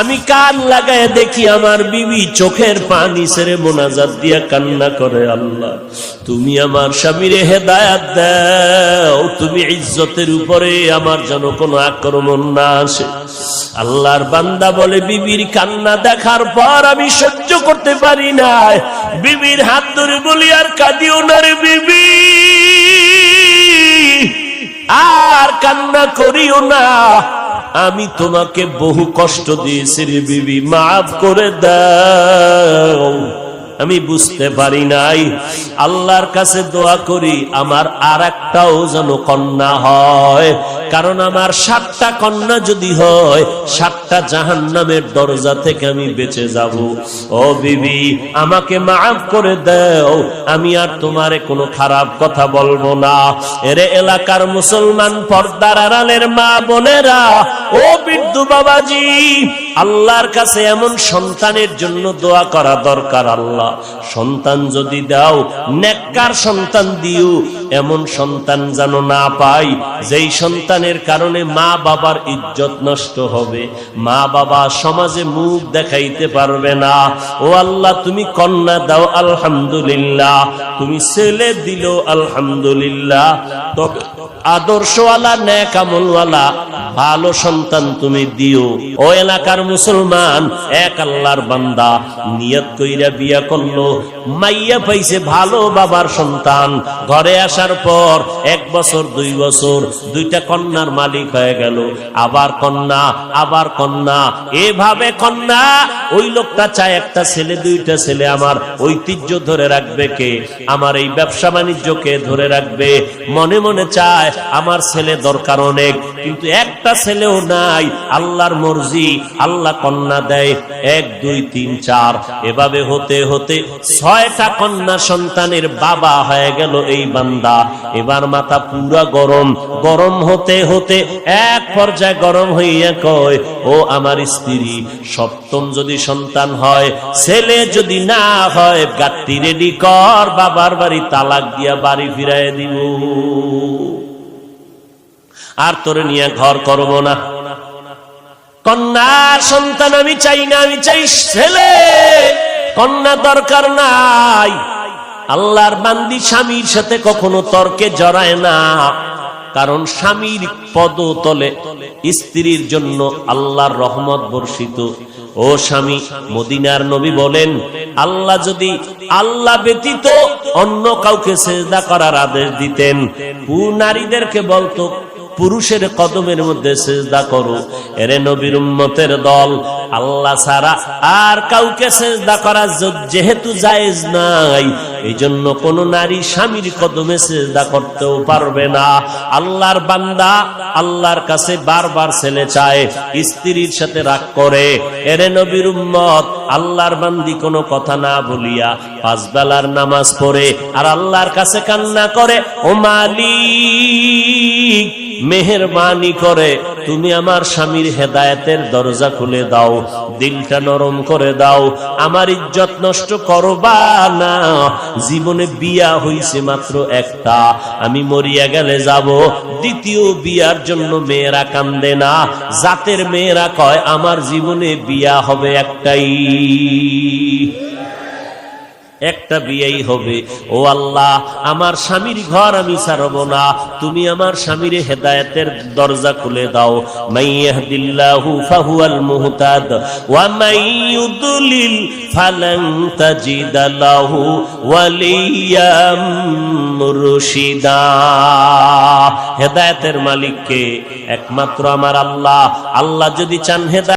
আমি কান লাগায় দেখি আমার বিবি চোখের পানি ছেড়ে মোনাজাত দিয়া কান্না করে, আল্লাহ, তুমি আমার স্বামীরে হেদায়াত দাও, তুমি ইজ্জতের উপরে আমার যেন কোনো আক্রমণ না আসে। আল্লাহর বান্দা বলে, বিবির কান্না দেখার পর আমি সহ্য করতে পারি না বিবির হাত ধরে বলি, আর কাঁদিও না রে বিবি, আর কান্না করিও না। আমি তোমাকে বহু কষ্ট দিয়েছি রে বিবি মাফ করে দাও। আমি বুঝতে পারি নাই। আল্লাহর কাছে দোয়া করি, আমার আর একটাও যেন কন্যা হয়। কারণ আমার সাতটা কন্যা যদি হয়, সাতটা জাহান নামের দরজা থেকে আমি বেঁচে যাব। ও বিবি, আমাকে মাফ করে দেও। আমি আর তোমারে কোনো খারাপ কথা বলব না। এরে এলাকার মুসলমান পর্দার আড়ালের মা বোনেরা, ও বিদ্যু বাবাজি, আল্লাহর কাছে এমন সন্তানের জন্য দোয়া করা দরকার আল্লাহ। সন্তান যদি দাও, নেককার সন্তান দিও। এমন সন্তান যেন না পাই, যেই সন্তানের কারণে মা বাবার ইজ্জত নষ্ট হবে। মা বাবা সমাজে মুখ দেখাইতে পারবে না। ও আল্লাহ, তুমি কন্যা দাও, আলহামদুলিল্লাহ। তুমি ছেলে দিল, আলহামদুলিল্লাহ। আদর্শওয়ালা ন্যাক আমলওয়ালা, ভালো সন্তান তুমি দিও। ও এলাকার মুসলমান, এক আল্লাহর বান্দা নিয়ত কইরা বিয়া করল। মাইয়া পাইছে ভালো বাবার সন্তান। ঘরে আসার পর এক বছর, দুই বছর, দুইটা কন্যার মালিক হয়ে গেল। আবার কন্যা আবার কন্যা। এভাবে কন্যা, ওই লোকটা চায় একটা ছেলে, দুইটা ছেলে আমার ঐতিহ্য ধরে রাখবে কে? আমার এই ব্যবসা বাণিজ্যকে ধরে রাখবে? মনে মনে চায়, আমার ছেলে দরকার অনেক, কিন্তু একটা ছেলেও নাই। আল্লাহর মর্জি, আল্লাহ কন্যা দেয়। এক, দুই, তিন, চার। এভাবে হতে হতে ছয়টা কন্যা সন্তানের বাবা হয়ে গেল এই বান্দা। এবার মাথা পুরা গরম। গরম হতে হতে এক পর্যায়ে গরম হইয়া কয়, ও আমার স্ত্রী, সপ্তম যদি সন্তান হয়, ছেলে যদি না হয়, গাত্তি রেডি কর, বাবার বাড়ি তালাক দিয়া বাড়ি ফিরাই দিব। আর তোরে নিয়ে ঘর করব না। কন্যার সন্তান আমি চাই না, আমি চাই ছেলে। কন্যা দরকার নাই। আল্লাহর বান্দি স্বামীর সাথে কখনো তর্কে জড়ায় না। কারণ স্বামীর পদতলে স্ত্রীর জন্য আল্লাহর রহমত বর্ষিত। ও স্বামী, মদিনার নবী বলেন, আল্লাহ যদি আল্লাহ ব্যতীত অন্য কাউকে সেজদা করার আদেশ দিতেন, পু নারীদেরকে বলতো পুরুষের কদমের মধ্যে সেজদা করো। এরে নবীর উম্মতের দল, আল্লাহ ছাড়া আর কাউকে সেজদা করা য- যেহেতু জায়েজ নাই এই জন্য কোন নারী স্বামীর কদমে সেজদা করতেও পারবে না। আল্লাহর বান্দা আল্লাহর কাছে বারবার ছেলে চায়, স্ত্রীর সাথে রাগ করে। এরে নবীর উম্মত, আল্লাহর বান্দি কোনো কথা না বলিয়া পাঁচ বেলার নামাজ পড়ে, আর আল্লাহর কাছে কান্না করে, ও মালিক মেহরবানি করে, তুমি আমার স্বামীর হেদায়েতের দরজা খুলে দাও, দিলটা নরম করে দাও, আমার ইজ্জত নষ্ট করবা না। জীবনে বিয়া হইছে মাত্র একটা, আমি মরিয়া গেলে যাব, দ্বিতীয় বিয়ার জন্য মেয়েরা কান্দে না, জাতের মেয়েরা কয়, আমার জীবনে বিয়া হবে একটাই। একটা বিয়েই হবে। ও আল্লাহ, আমার স্বামীর ঘর আমি ছাড়ব না। তুমি আমার স্বামীর হেদায়েতের দরজা খুলে দাও। মাইয়াহদিল্লাহু ফাহুয়াল মুহতাদ, ওয়া হেদায়েতের মালিককে একমাত্র আমার আল্লাহ। আল্লাহ যদি চান হেদায়েত